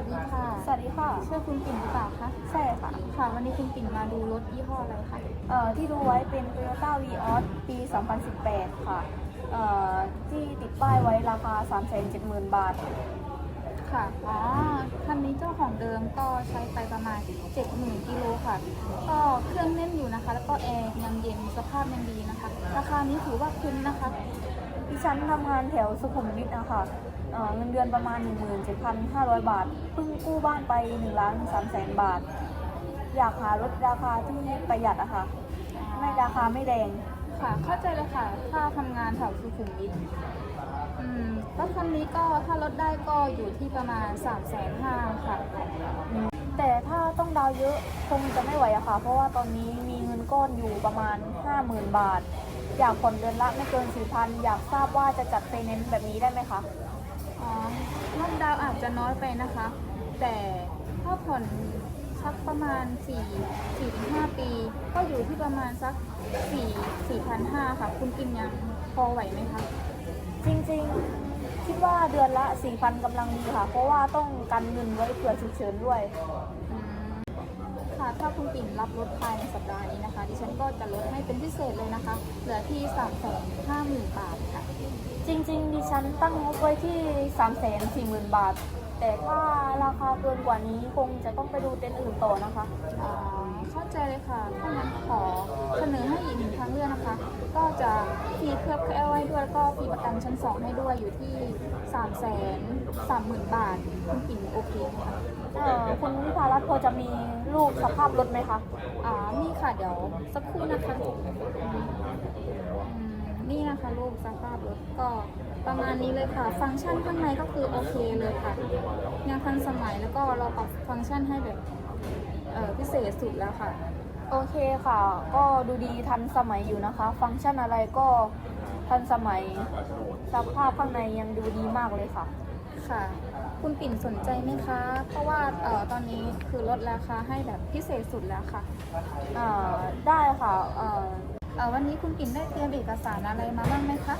วัสดีค่ะ สวัสดีค่ะใช่คุณปิ่นหรือเปล่าคะ ใช่ค่ะ ค่ะ วันนี้คุณปิ่นมาดูรถยี่ห้ออะไรคะ เอ่อ ที่ดูไว้เป็น Toyota Vios ปี 2018 ค่ะ เอ่อ ที่ติดป้ายไว้ราคา 370,000 บาท ค่ะ อ๋อ คันนี้เจ้าของเดิมก็ใช้ไปประมาณ 70,000กิโลค่ะ ก็เครื่องแน่นอยู่นะคะ แล้วก็แอร์ยังเย็น สภาพยังดีนะคะ ราคานี้ถือว่าคุ้มนะคะ ดิฉันทำงานแถวสุขุมวิทนะคะเอ่อเงินเดือนประมาณ 17,500 บาท เพิ่งกู้บ้านไป1ล้าน3แสนบาท อยากหารถราคาที่ประหยัดอะค่ะ ไม่ราคาไม่แรง ค่ะ เข้าใจเลยค่ะ ถ้าทำงานแถวสุขุมวิท อืมรถคันนี้ก็ถ้าลดได้ก็อยู่ที่ประมาณ3ามแสนห้าค่ะ แต่ถ้าต้องดาวเยอะคงจะไม่ไหวอะค่ะ เพราะว่าตอนนี้มีเงินก้อนอยู่ประมาณ 50,000 บาท อยากผ่อนเดือนละไม่เกิน4,000อยากทราบว่าจะจัดไฟแนนซ์แบบนี้ได้ไหมคะ อ๋อรอบดาวอาจจะน้อยไปนะคะ แต่ถ้าผ่อนสักประมาณ4 4-5ปี ก็อยู่ที่ประมาณสัก4 4,500ค่ะ คุณกินยังพอไหวไหมคะ จริงๆ คิดว่าเดือนละ 4,000กำลังดีค่ะ เพราะว่าต้องกันเงินไว้เผื่อฉุกเฉินด้วยอืมค่ะ ถ้าคุณปิ่นรับรถภายในสัปดาห์นี้นะคะ ดิฉันก็จะลดให้เป็นพิเศษเลยนะคะ เหลือที่350,000บาทค่ะ จริงๆ ดิฉันตั้งงบไว้ที่340,000บาท แต่ถ้าราคาเกินกว่านี้คงจะต้องไปดูเต็นท์อื่นต่อนะคะ อ่าเข้าใจเลยค่ะถ้างั้นขอเสนอให้อีกหนึ่งทางเลือกนะคะ ก็จะ ฟรีเคลือบแคลไว้ด้วยแล้วก็ฟรีประกันชั้น2ให้ด้วยอยู่ที่3 3 0 0 0 0บาทคุณปิ่นโอเคไหมคะเอ่อคุณวิภารัตน์พอจะมีรูปสภาพรถไหมคะ อ่านี่ค่ะเดี๋ยวสักครู่นะคะอืมนี่นะคะรูปสภาพรถก็ประมาณนี้เลยค่ะ ฟังก์ชันข้างในก็คือโอเคเลยค่ะยังทันสมัยแล้วก็เราปรับฟังก์ชันให้แบบเอ่อพิเศษสุดแล้วค่ะ โอเคค่ะ ก็ดูดีทันสมัยอยู่นะคะ ฟังก์ชันอะไรก็ทันสมัย สภาพข้างในยังดูดีมากเลยค่ะ ค่ะ คุณปิ่นสนใจไหมคะ เพราะว่าเอ่อตอนนี้คือลดราคาให้แบบพิเศษสุดแล้วค่ะอ่าได้ค่ะเอ่อเอ่อวันนี้คุณปิ่นได้เตรียมเอกสารอะไรมาบ้างไหมคะ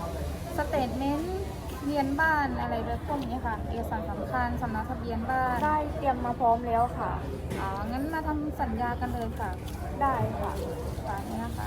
สเตทเมนต์ เรียนบ้านอะไรแบบพวกนี้ค่ะ เอกสารสำคัญสำเนาทะเบียนบ้านได้เตรียมมาพร้อมแล้วค่ะ อ๋องั้นมาทำสัญญากันเลยค่ะ ได้ค่ะฝากนี้นะคะ